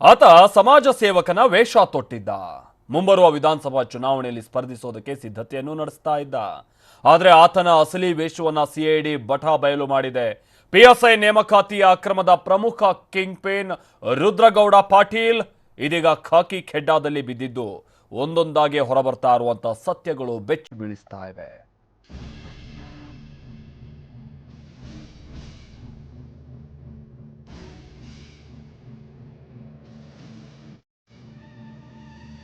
ಆತ ಸಮಾಜ ಸೇವಕನ ವೇಷ ತೊಟ್ಟಿದ್ದ. ಮುಂಬರುವ ವಿಧಾನಸಭಾ ಚುನಾವಣೆಯಲ್ಲಿ ಸ್ಪರ್ಧಿಸೋದಕ್ಕೆ ಸಿದ್ಧತೆಯನ್ನು ನಡೆಸ್ತಾ ಇದ್ದ. ಆದರೆ ಆತನ ಅಸಲಿ ವೇಷವನ್ನ ಸಿಐಡಿ ಬಠ ಬಯಲು ಮಾಡಿದೆ. ಪಿಎಸ್ಐ ನೇಮಕಾತಿ ಅಕ್ರಮದ ಪ್ರಮುಖ ಕಿಂಗ್ ಪೇನ್ ರುದ್ರಗೌಡ ಪಾಟೀಲ್ ಇದೀಗ ಖಾಕಿ ಖೆಡ್ಡಾದಲ್ಲಿ ಬಿದ್ದಿದ್ದು, ಒಂದೊಂದಾಗಿ ಹೊರಬರ್ತಾ ಇರುವಂತಹ ಸತ್ಯಗಳು ಬೆಚ್ಚಿ ಬೀಳಿಸ್ತಾ ಇವೆ.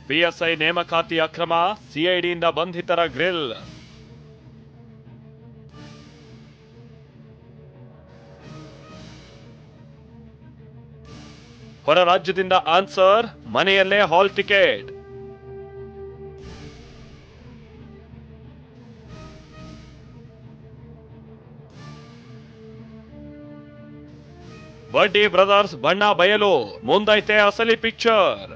ಪಿಎಸ್ಐ ನೇಮಕಾತಿ ಅಕ್ರಮ, ಸಿಐಡಿಯಿಂದ ಬಂಧಿತರ ಗ್ರಿಲ್. ಹೊರ ರಾಜ್ಯದಿಂದ ಆನ್ಸರ್, ಮನೆಯಲ್ಲೇ ಹಾಲ್ ಟಿಕೆಟ್. ಬಡ್ಡಿ ಬ್ರದರ್ಸ್ ಬಣ್ಣ ಬಯಲು, ಮುಂದೈತೆ ಅಸಲಿ ಪಿಕ್ಚರ್.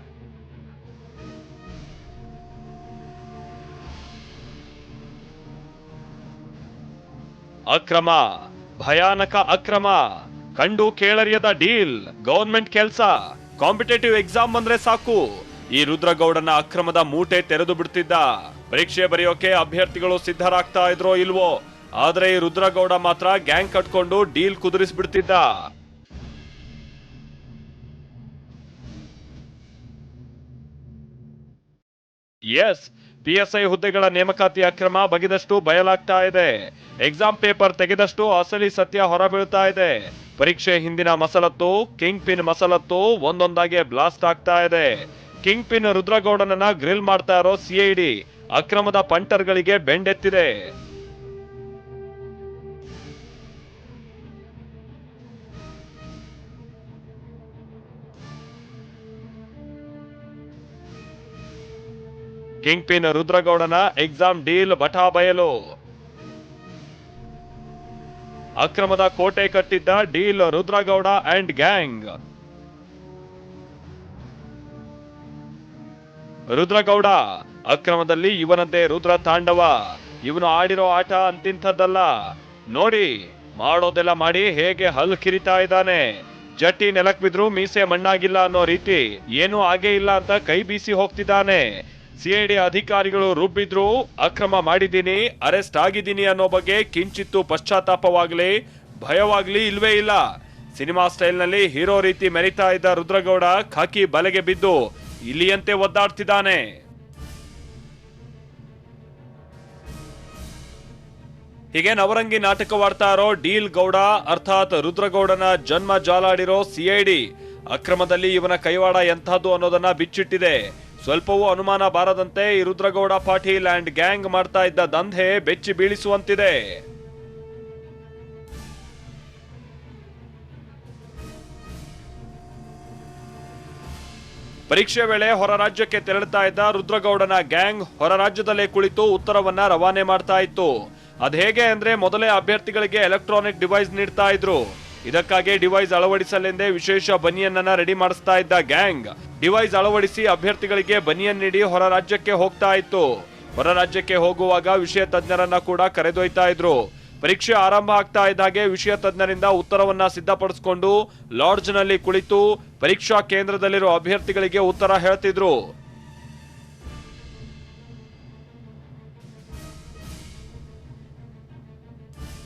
ಅಕ್ರಮ, ಭಯಾನಕ ಅಕ್ರಮ, ಕಂಡು ಕೇಳರಿಯದ ಡೀಲ್, ಗೌರ್ಮೆಂಟ್ ಕೆಲಸ, ಕಾಂಪಿಟೇಟಿವ್ ಎಕ್ಸಾಮ್ ಬಂದ್ರೆ ಸಾಕು. ಈ ರುದ್ರಗೌಡನ ಅಕ್ರಮದ ಮೂಟೆ ತೆರೆದು ಬಿಡ್ತಿದ್ದ. ಪರೀಕ್ಷೆ ಬರೆಯೋಕೆ ಅಭ್ಯರ್ಥಿಗಳು ಸಿದ್ಧರಾಗ್ತಾ ಇದ್ರೋ ಇಲ್ವೋ? ಆದ್ರೆ ಈ ರುದ್ರಗೌಡ ಮಾತ್ರ ಗ್ಯಾಂಗ್ ಕಟ್ಕೊಂಡು ಡೀಲ್ ಕುದುರಿಸ್ಬಿಡ್ತಿದ್ದ. ಎಸ್ ಪಿಎಸ್ಐ ಹುದ್ದೆಗಳ ನೇಮಕಾತಿ ಅಕ್ರಮ ಬಗೆದಷ್ಟು ಬಯಲಾಗ್ತಾ ಇದೆ. ಎಕ್ಸಾಮ್ ಪೇಪರ್ ತೆಗೆದಷ್ಟು ಅಸಲಿ ಸತ್ಯ ಹೊರಬೀಳ್ತಾ ಇದೆ. ಪರೀಕ್ಷೆ ಹಿಂದಿನ ಮಸಲತ್ತು ಕಿಂಗ್ ಪಿನ್ ಮಸಲತ್ತು ಒಂದೊಂದಾಗಿ ಬ್ಲಾಸ್ಟ್ ಆಗ್ತಾ ಇದೆ. ಕಿಂಗ್ ಪಿನ್ ರುದ್ರಗೌಡನನ್ನ ಗ್ರಿಲ್ ಮಾಡ್ತಾ ಇರೋ ಸಿಐಡಿ ಅಕ್ರಮದ ಪಂಟರ್ಗಳಿಗೆ ಬೆಂಡೆತ್ತಿದೆ. ಕಿಂಗ್ ಪಿನ್ ರುದ್ರಗೌಡನ ಎಕ್ಸಾಮ್ ಡೀಲ್ ಬಟಾ ಬಯಲು. ಅಕ್ರಮದ ಕೋಟೆ ಕಟ್ಟಿದ್ದ deal Rudragouda and gang. Rudragouda, ಅಕ್ರಮದಲ್ಲಿ ಇವನದ್ದೇ ರುದ್ರ ತಾಂಡವ. ಇವನು ಆಡಿರೋ ಆಟ ಅಂತಿಂಥದ್ದಲ್ಲ. ನೋಡಿ, ಮಾಡೋದೆಲ್ಲ ಮಾಡಿ ಹೇಗೆ ಹಲ್ ಕಿರಿತಾ ಇದ್ದಾನೆ. ಜಟ್ಟಿ ನೆಲಕ್ ಬಿದ್ರು ಮೀಸೆ ಮಣ್ಣಾಗಿಲ್ಲ ಅನ್ನೋ ರೀತಿ ಏನೂ ಆಗೇ ಇಲ್ಲ ಅಂತ ಕೈ ಬೀಸಿ ಹೋಗ್ತಿದ್ದಾನೆ. ಸಿಐಡಿ ಅಧಿಕಾರಿಗಳು ರುಬ್ಬಿದ್ರು ಅಕ್ರಮ ಮಾಡಿದ್ದೀನಿ, ಅರೆಸ್ಟ್ ಆಗಿದ್ದೀನಿ ಅನ್ನೋ ಬಗ್ಗೆ ಕಿಂಚಿತ್ತು ಪಶ್ಚಾತ್ತಾಪವಾಗಲಿ, ಭಯವಾಗ್ಲಿ ಇಲ್ವೇ ಇಲ್ಲ. ಸಿನಿಮಾ ಸ್ಟೈಲ್ನಲ್ಲಿ ಹೀರೋ ರೀತಿ ಮೆರಿತಾ ಇದ್ದ ರುದ್ರಗೌಡ ಖಾಕಿ ಬಲೆಗೆ ಬಿದ್ದು ಇಲ್ಲಿಯಂತೆ ಒದ್ದಾಡ್ತಿದ್ದಾನೆ. ಹೀಗೆ ನವರಂಗಿ ನಾಟಕವಾಡ್ತಾ ಇರೋ ಡೀಲ್ ಗೌಡ, ಅರ್ಥಾತ್ ರುದ್ರಗೌಡನ ಜನ್ಮ ಜಾಲಾಡಿರೋ ಸಿಐಡಿ, ಅಕ್ರಮದಲ್ಲಿ ಇವನ ಕೈವಾಡ ಎಂಥದ್ದು ಅನ್ನೋದನ್ನ ಬಿಚ್ಚಿಟ್ಟಿದೆ. ಸ್ವಲ್ಪವೂ ಅನುಮಾನ ಬಾರದಂತೆ ಈ ರುದ್ರಗೌಡ ಪಾಟೀಲ್ ಅಂಡ್ ಗ್ಯಾಂಗ್ ಮಾಡ್ತಾ ಇದ್ದ ದಂಧೆ ಬೆಚ್ಚಿ ಬೀಳಿಸುವಂತಿದೆ. ಪರೀಕ್ಷೆ ವೇಳೆ ಹೊರ ರಾಜ್ಯಕ್ಕೆ ತೆರಳುತ್ತಾ ಇದ್ದ ರುದ್ರಗೌಡನ ಗ್ಯಾಂಗ್ ಹೊರ ರಾಜ್ಯದಲ್ಲೇ ಕುಳಿತು ಉತ್ತರವನ್ನ ರವಾನೆ ಮಾಡ್ತಾ ಇತ್ತು. ಅದ್ ಹೇಗೆ ಅಂದ್ರೆ ಮೊದಲೇ ಅಭ್ಯರ್ಥಿಗಳಿಗೆ ಎಲೆಕ್ಟ್ರಾನಿಕ್ ಡಿವೈಸ್ ನೀಡ್ತಾ ಇದ್ರು. ಇದಕ್ಕಾಗಿ ಡಿವೈಸ್ ಅಳವಡಿಸಲೆಂದೇ ವಿಶೇಷ ಬನಿಯನ್ನ ರೆಡಿ ಮಾಡಿಸ್ತಾ ಇದ್ದ ಗ್ಯಾಂಗ್. ಡಿವೈಸ್ ಅಳವಡಿಸಿ ಅಭ್ಯರ್ಥಿಗಳಿಗೆ ಬನಿಯನ್ ನೀಡಿ ಹೊರ ರಾಜ್ಯಕ್ಕೆ ಹೋಗ್ತಾ ಇತ್ತು. ಹೊರ ರಾಜ್ಯಕ್ಕೆ ಹೋಗುವಾಗ ವಿಷಯ ತಜ್ಞರನ್ನ ಕೂಡ ಕರೆದೊಯ್ತಾ ಇದ್ರು. ಪರೀಕ್ಷೆ ಆರಂಭ ಆಗ್ತಾ ಇದ್ದಾಗೆ ವಿಷಯ ತಜ್ಞರಿಂದ ಉತ್ತರವನ್ನ ಸಿದ್ಧಪಡಿಸಿಕೊಂಡು ಲಾಡ್ಜ್ನಲ್ಲಿ ಕುಳಿತು ಪರೀಕ್ಷಾ ಕೇಂದ್ರದಲ್ಲಿರೋ ಅಭ್ಯರ್ಥಿಗಳಿಗೆ ಉತ್ತರ ಹೇಳ್ತಿದ್ರು.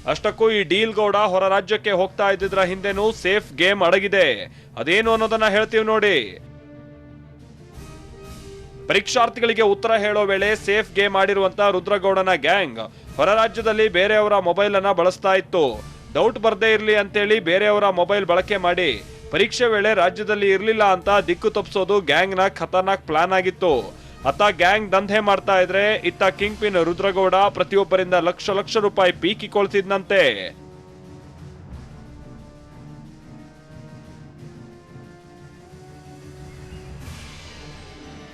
ಅಷ್ಟಕ್ಕೂ ಈ ಡೀಲ್ ಗೌಡ ಹೊರ ರಾಜ್ಯಕ್ಕೆ ಹೋಗ್ತಾ ಇದ್ದಿದ್ರ ಹಿಂದೆನೂ ಸೇಫ್ ಗೇಮ್ ಅಡಗಿದೆ. ಅದೇನು ಅನ್ನೋದನ್ನ ಹೇಳ್ತೀವಿ ನೋಡಿ. ಪರೀಕ್ಷಾರ್ಥಿಗಳಿಗೆ ಉತ್ತರ ಹೇಳೋ ವೇಳೆ ಸೇಫ್ ಗೇಮ್ ಆಡಿರುವಂತ ರುದ್ರಗೌಡನ ಗ್ಯಾಂಗ್ ಹೊರ ರಾಜ್ಯದಲ್ಲಿ ಬೇರೆಯವರ ಮೊಬೈಲ್ ಅನ್ನ ಬಳಸ್ತಾ ಇತ್ತು. ಡೌಟ್ ಬರ್ದೇ ಇರ್ಲಿ ಅಂತೇಳಿ ಬೇರೆಯವರ ಮೊಬೈಲ್ ಬಳಕೆ ಮಾಡಿ ಪರೀಕ್ಷೆ ವೇಳೆ ರಾಜ್ಯದಲ್ಲಿ ಇರಲಿಲ್ಲ ಅಂತ ದಿಕ್ಕು ತಪ್ಪಿಸೋದು ಗ್ಯಾಂಗ್ನ ಖತರ್ನಾಕ್ ಪ್ಲಾನ್ ಆಗಿತ್ತು. ಅತ್ತ ಗ್ಯಾಂಗ್ ದಂಧೆ ಮಾಡ್ತಾ ಇದ್ರೆ ಇತ್ತ ಕಿಂಗ್ ಪಿನ್ ರುದ್ರಗೌಡ ಪ್ರತಿಯೊಬ್ಬರಿಂದ ಲಕ್ಷ ಲಕ್ಷ ರೂಪಾಯಿ ಪೀಕಿಕೊಳ್ತಿದ್ನಂತೆ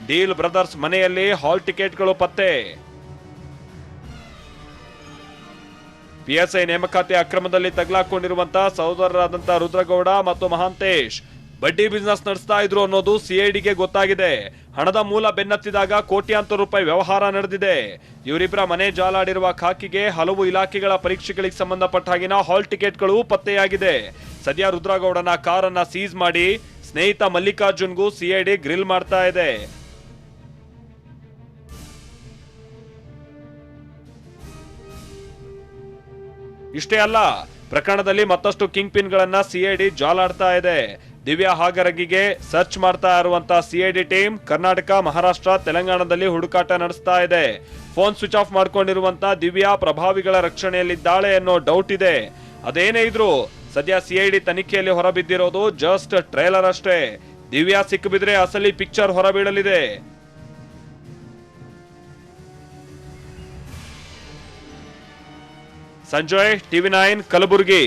ಡೀಲ್ ಬ್ರದರ್ಸ್ ಮನೆಯಲ್ಲಿ ಹಾಲ್ ಟಿಕೆಟ್ಗಳು ಪತ್ತೆ. ಪಿಎಸ್ಐ ನೇಮಕಾತಿ ಅಕ್ರಮದಲ್ಲಿ ತಗಲಾಕೊಂಡಿರುವಂತಹ ಸಹೋದರರಾದಂತಹ ರುದ್ರಗೌಡ ಮತ್ತು ಮಹಾಂತೇಶ್. ಬಡ್ಡಿ ಬಿಸ್ನೆಸ್ ನಡೆಸ್ತಾ ಇದ್ರು ಅನ್ನೋದು ಸಿಐಡಿಗೆ ಗೊತ್ತಾಗಿದೆ. ಹಣದ ಮೂಲ ಬೆನ್ನತ್ತಿದಾಗ ಕೋಟ್ಯಾಂತರ ರೂಪಾಯಿ ವ್ಯವಹಾರ ನಡೆದಿದೆ. ಇವರಿಬ್ಬರ ಮನೆ ಜಾಲಾಡಿರುವ ಖಾಕಿಗೆ ಹಲವು ಇಲಾಖೆಗಳ ಪರೀಕ್ಷೆಗಳಿಗೆ ಸಂಬಂಧಪಟ್ಟ ಹಾಗಿನ ಹಾಲ್ ಟಿಕೆಟ್ಗಳು ಪತ್ತೆಯಾಗಿದೆ. ಸದ್ಯ ರುದ್ರಗೌಡನ ಕಾರನ್ನ ಸೀಸ್ ಮಾಡಿ ಸ್ನೇಹಿತ ಮಲ್ಲಿಕಾರ್ಜುನ್ಗೂ ಸಿಐಡಿ ಗ್ರಿಲ್ ಮಾಡ್ತಾ ಇದೆ. ಇಷ್ಟೇ ಅಲ್ಲ, ಪ್ರಕರಣದಲ್ಲಿ ಮತ್ತಷ್ಟು ಕಿಂಗ್ ಪಿನ್ ಗಳನ್ನ ಸಿಐಡಿ ಜಾಲಾಡ್ತಾ ಇದೆ. ದಿವ್ಯಾ ಹಾಗರಗಿಗೆ ಸರ್ಚ್ ಮಾಡ್ತಾ ಇರುವಂತಹ ಸಿಐಡಿ ಟೀಮ್ ಕರ್ನಾಟಕ, ಮಹಾರಾಷ್ಟ್ರ, ತೆಲಂಗಾಣದಲ್ಲಿ ಹುಡುಕಾಟ ನಡೆಸ್ತಾ ಇದೆ. ಫೋನ್ ಸ್ವಿಚ್ ಆಫ್ ಮಾಡ್ಕೊಂಡಿರುವಂತ ದಿವ್ಯಾ ಪ್ರಭಾವಿಗಳ ರಕ್ಷಣೆಯಲ್ಲಿದ್ದಾಳೆ ಅನ್ನೋ ಡೌಟ್ ಇದೆ. ಅದೇನೇ ಇದ್ರು ಸದ್ಯ ಸಿಐಡಿ ತನಿಖೆಯಲ್ಲಿ ಹೊರಬಿದ್ದಿರೋದು ಜಸ್ಟ್ ಟ್ರೇಲರ್ ಅಷ್ಟೇ. ದಿವ್ಯಾ ಸಿಕ್ಕಿಬಿದ್ರೆ ಅಸಲಿ ಪಿಕ್ಚರ್ ಹೊರಬೀಳಲಿದೆ. Sanjay, TV nine, Kalaburagi.